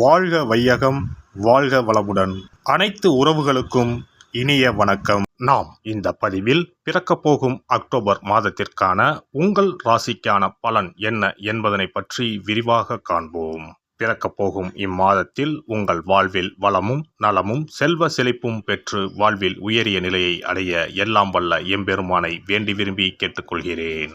வாழ்க வையகம் வாழ்க வளமுடன். அனைத்து உறவுகளுக்கும் இனிய வணக்கம். நாம் இந்த பதிவில் பிறக்கப் போகும் அக்டோபர் மாதத்திற்கான உங்கள் ராசிக்கான பலன் என்ன என்பதனை பற்றி விரிவாக காண்போம். பிறக்கப் போகும் இம்மாதத்தில் உங்கள் வாழ்வில் வளமும் நலமும் செல்வ செழிப்பும் பெற்று வாழ்வில் உயரிய நிலையை அடைய எல்லாம் வல்ல எம்பெருமானை வேண்டி விரும்பி கேட்டுக்கொள்கிறேன்.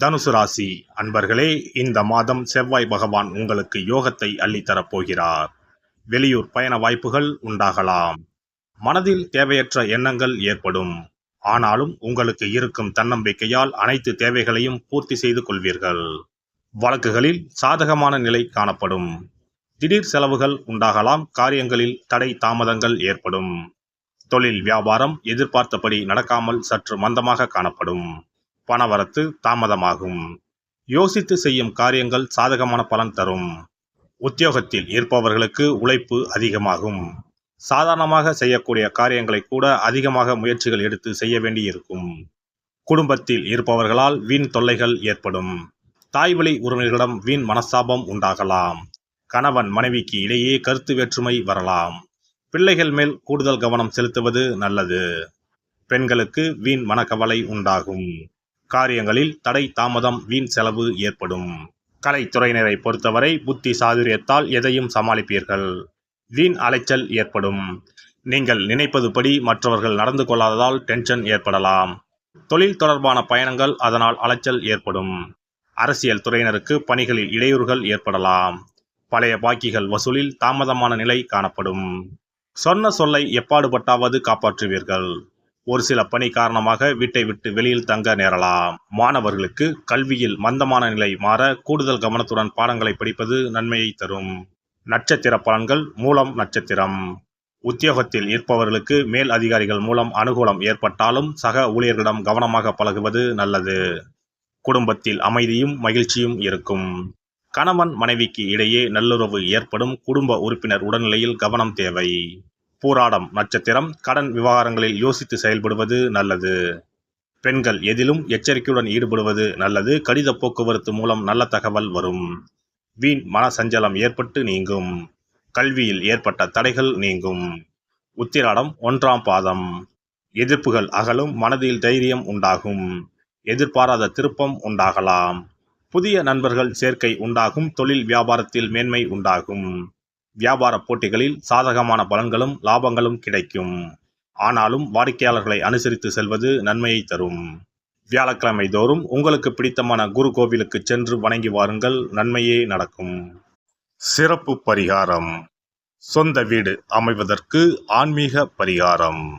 தனுசு ராசி அன்பர்களே இந்த மாதம் செவ்வாய் பகவான் உங்களுக்கு யோகத்தை அள்ளித்தரப் போகிறார். வெளியூர் பயண வாய்ப்புகள் உண்டாகலாம். மனதில் தேவையற்ற எண்ணங்கள் ஏற்படும். ஆனாலும் உங்களுக்கு இருக்கும் தன்னம்பிக்கையால் அனைத்து தேவைகளையும் பூர்த்தி செய்து கொள்வீர்கள். வழக்குகளில் சாதகமான நிலை காணப்படும். திடீர் செலவுகள் உண்டாகலாம் காரியங்களில் தடை தாமதங்கள் ஏற்படும். தொழில் வியாபாரம் எதிர்பார்த்தபடி நடக்காமல் சற்று மந்தமாக காணப்படும். பணவரத்து தாமதமாகும். யோசித்து செய்யும் காரியங்கள் சாதகமான பலன் தரும். உத்தியோகத்தில் இருப்பவர்களுக்கு உழைப்பு அதிகமாகும். சாதாரணமாக செய்யக்கூடிய காரியங்களை கூட அதிகமாக முயற்சிகள் எடுத்து செய்ய வேண்டியிருக்கும். குடும்பத்தில் இருப்பவர்களால் வீண் தொல்லைகள் ஏற்படும். தாய்வழி உறவினர்களிடம் வீண் மனஸ்தாபம் உண்டாகலாம். கணவன் மனைவிக்கு இடையே கருத்து வேற்றுமை வரலாம். பிள்ளைகள் மேல் கூடுதல் கவனம் செலுத்துவது நல்லது. பெண்களுக்கு வீண் மனக்கவலை உண்டாகும். காரியங்களில் தடை தாமதம் வீண் செலவு ஏற்படும். கலைத்துறையினரை பொறுத்தவரை புத்தி சாதுரியத்தால் எதையும் சமாளிப்பீர்கள். வீண் அலைச்சல் ஏற்படும். நீங்கள் நினைப்பதுபடி மற்றவர்கள் நடந்து கொள்ளாததால் டென்ஷன் ஏற்படலாம். தொழில் தொடர்பான பயணங்கள் அதனால் அலைச்சல் ஏற்படும். அரசியல் துறையினருக்கு பணிகளில் இடையூறுகள் ஏற்படலாம். பழைய பாக்கிகள் வசூலில் தாமதமான நிலை காணப்படும். சொன்ன சொல்லை எப்பாடுபட்டாவது காப்பாற்றுவீர்கள். ஒரு சில பணி காரணமாக வீட்டை விட்டு வெளியில் தங்க நேரலாம். மாணவர்களுக்கு கல்வியில் மந்தமான நிலை மாற கூடுதல் கவனத்துடன் பாடங்களை படிப்பது நன்மையை தரும். நட்சத்திர பலன்கள் மூலம் நட்சத்திரம். உத்தியோகத்தில் இருப்பவர்களுக்கு மேல் அதிகாரிகள் மூலம் அனுகூலம் ஏற்பட்டாலும் சக ஊழியர்களிடம் கவனமாக பழகுவது நல்லது. குடும்பத்தில் அமைதியும் மகிழ்ச்சியும் இருக்கும். கணவன் மனைவிக்கு இடையே நல்லுறவு ஏற்படும் குடும்ப உறுப்பினர் உடல்நிலையில் கவனம் தேவை. பூராடம் நட்சத்திரம். கடன் விவகாரங்களில் யோசித்து செயல்படுவது நல்லது. பெண்கள் எதிலும் எச்சரிக்கையுடன் ஈடுபடுவது நல்லது. கடித போக்குவரத்து மூலம் நல்ல தகவல் வரும். வீண் மன சஞ்சலம் ஏற்பட்டு நீங்கும். கல்வியில் ஏற்பட்ட தடைகள் நீங்கும். உத்திராடம் ஒன்றாம் பாதம். எதிர்ப்புகள் அகலும் மனதில் தைரியம் உண்டாகும். எதிர்பாராத திருப்பம் உண்டாகலாம். புதிய நண்பர்கள் சேர்க்கை உண்டாகும். தொழில் வியாபாரத்தில் மேன்மை உண்டாகும். வியாபார போட்டிகளில் சாதகமான பலன்களும் லாபங்களும் கிடைக்கும். ஆனாலும் வாடிக்கையாளர்களை அனுசரித்து செல்வது நன்மையை தரும். வியாழக்கிழமை தோறும் உங்களுக்கு பிடித்தமான குரு கோவிலுக்கு சென்று வணங்கி வாருங்கள். நன்மையே நடக்கும். சிறப்பு பரிகாரம். சொந்த வீடு அமைவதற்கு ஆன்மீக பரிகாரம்.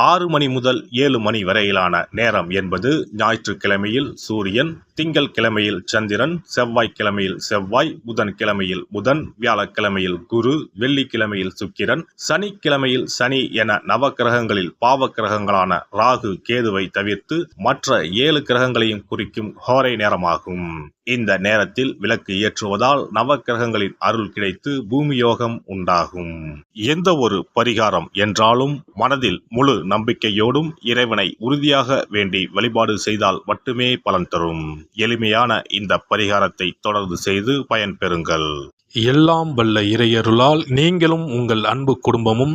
ஆறு மணி முதல் ஏழு மணி வரையிலான நேரம் என்பது ஞாயிற்றுக்கிழமையில் சூரியன் திங்கள் கிழமையில் சந்திரன் செவ்வாய் கிழமையில் செவ்வாய் புதன் கிழமையில் புதன் வியாழக்கிழமையில் குரு வெள்ளிக்கிழமையில் சுக்கிரன் சனிக்கிழமையில் சனி என நவ கிரகங்களில் பாவ கிரகங்களான ராகு கேதுவை தவிர்த்து மற்ற ஏழு கிரகங்களையும் குறிக்கும் ஹோரை நேரமாகும். இந்த நேரத்தில் விளக்கு ஏற்றுவதால் நவக்கிரகங்களின் அருள் கிடைத்து பூமியோகம் உண்டாகும். எந்த ஒரு பரிகாரம் என்றாலும் மனதில் முழு நம்பிக்கையோடும் இறைவனை உறுதியாக வேண்டி வழிபாடு செய்தால் மட்டுமே பலன் தரும். எளிமையான இந்த பரிகாரத்தை தொடர்ந்து செய்து பயன்பெறுங்கள் எல்லாம் வல்ல இறையருளால் நீங்களும் உங்கள் அன்பு குடும்பமும்